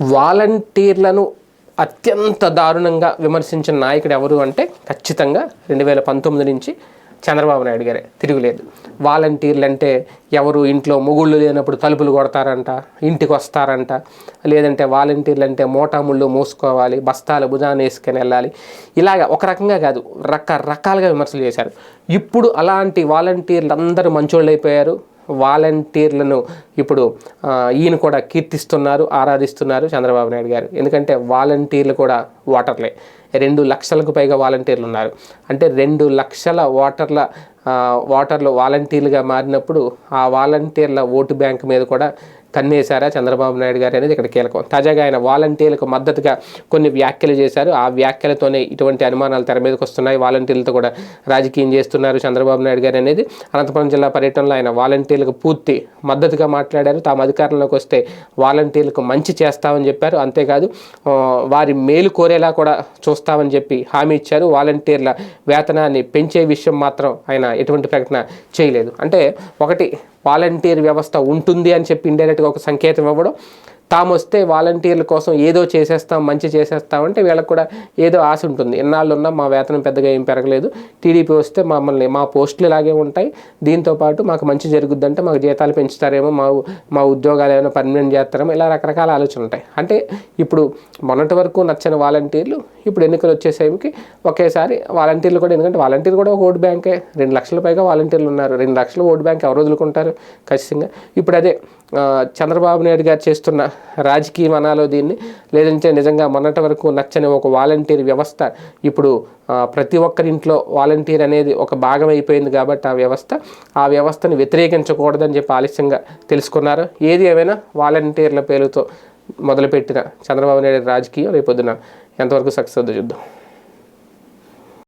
వాలంటీర్లను అత్యంత దారుణంగా విమర్శించిన నాయకుడు ఎవరు అంటే ఖచ్చితంగా రెండు వేల పంతొమ్మిది నుంచి చంద్రబాబు నాయుడు గారే. తిరుగులేదు. వాలంటీర్లు అంటే ఎవరు ఇంట్లో మొగుళ్ళు లేనప్పుడు తలుపులు కొడతారంట ఇంటికి వస్తారంట. లేదంటే వాలంటీర్లు అంటే మోటాముళ్ళు మోసుకోవాలి బస్తాలు భుజాన్ని వేసుకొని వెళ్ళాలి. ఇలాగ ఒక రకంగా కాదు రకరకాలుగా విమర్శలు చేశారు. ఇప్పుడు అలాంటి వాలంటీర్లు అందరూ మంచోళ్ళు అయిపోయారు వాలంటీర్లను ఇప్పుడు ఈయన కూడా కీర్తిస్తున్నారు ఆరాధిస్తున్నారు చంద్రబాబు నాయుడు గారు. ఎందుకంటే వాలంటీర్లు కూడా ఓటర్లే. రెండు లక్షలకు పైగా వాలంటీర్లు ఉన్నారు. అంటే రెండు లక్షల ఓటర్ల ఓటర్లు వాలంటీర్లుగా మారినప్పుడు ఆ వాలంటీర్ల ఓటు బ్యాంక్ మీద కూడా కన్నేశారా చంద్రబాబు నాయుడు గారు అనేది ఇక్కడ కీలకం. తాజాగా ఆయన వాలంటీర్లకు మద్దతుగా కొన్ని వ్యాఖ్యలు చేశారు. ఆ వ్యాఖ్యలతోనే ఇటువంటి అనుమానాలు తెర మీదకి వస్తున్నాయి. వాలంటీర్లతో కూడా రాజకీయం చేస్తున్నారు చంద్రబాబు నాయుడు గారు అనేది. అనంతపురం జిల్లా పర్యటనలో ఆయన వాలంటీర్లకు పూర్తి మద్దతుగా మాట్లాడారు. తాము అధికారంలోకి వస్తే వాలంటీర్లకు మంచి చేస్తామని చెప్పారు. అంతేకాదు వారి మేలు కోరేలా కూడా చూస్తామని చెప్పి హామీ ఇచ్చారు. వాలంటీర్ల వేతనాన్ని పెంచే విషయం మాత్రం ఆయన ఎటువంటి ప్రకటన చేయలేదు. అంటే ఒకటి వాలంటీర్ వ్యవస్థ ఉంటుంది అని చెప్పి ఇండైరెక్ట్గా ఒక సంకేతం ఇవ్వడం తాము వస్తే వాలంటీర్ల కోసం ఏదో చేసేస్తాం మంచి చేసేస్తాం అంటే వీళ్ళకి కూడా ఏదో ఆశ ఉంటుంది. ఎన్నాళ్ళు ఉన్నా మా వేతనం పెద్దగా ఏం పెరగలేదు. టీడీపీ వస్తే మమ్మల్ని మా పోస్టులు ఇలాగే ఉంటాయి. దీంతో పాటు మాకు మంచి జరుగుద్దంటే మాకు జీతాలు పెంచుతారేమో మా మా ఉద్యోగాలు ఏమైనా పర్మనెంట్ చేస్తారేమో ఇలా రకరకాల ఆలోచనలు ఉంటాయి. అంటే ఇప్పుడు మొన్నటి వరకు నచ్చని వాలంటీర్లు ఇప్పుడు ఎన్నికలు వచ్చేసేమికి ఒకేసారి వాలంటీర్లు కూడా ఎందుకంటే వాలంటీర్ కూడా ఒక ఓటు బ్యాంకే. రెండు లక్షల పైగా వాలంటీర్లు ఉన్నారు. రెండు లక్షల ఓటు బ్యాంక్ ఎవరు వదులుకుంటారు? ఖచ్చితంగా. ఇప్పుడు అదే చంద్రబాబు నాయుడు గారు చేస్తున్న రాజకీయం అనాలో దీన్ని లేదంటే నిజంగా మొన్నటి వరకు నచ్చని ఒక వాలంటీర్ వ్యవస్థ. ఇప్పుడు ప్రతి ఒక్కరింట్లో వాలంటీర్ అనేది ఒక భాగం అయిపోయింది కాబట్టి ఆ వ్యవస్థ. ఆ వ్యవస్థను వ్యతిరేకించకూడదని చెప్పి ఆలస్యంగా తెలుసుకున్నారు. ఏది ఏమైనా వాలంటీర్ల పేరుతో మొదలుపెట్టిన చంద్రబాబు నాయుడు రాజకీయం రేపొద్దున ఎంతవరకు సక్సెస్ అవుతుందో చూద్దాం.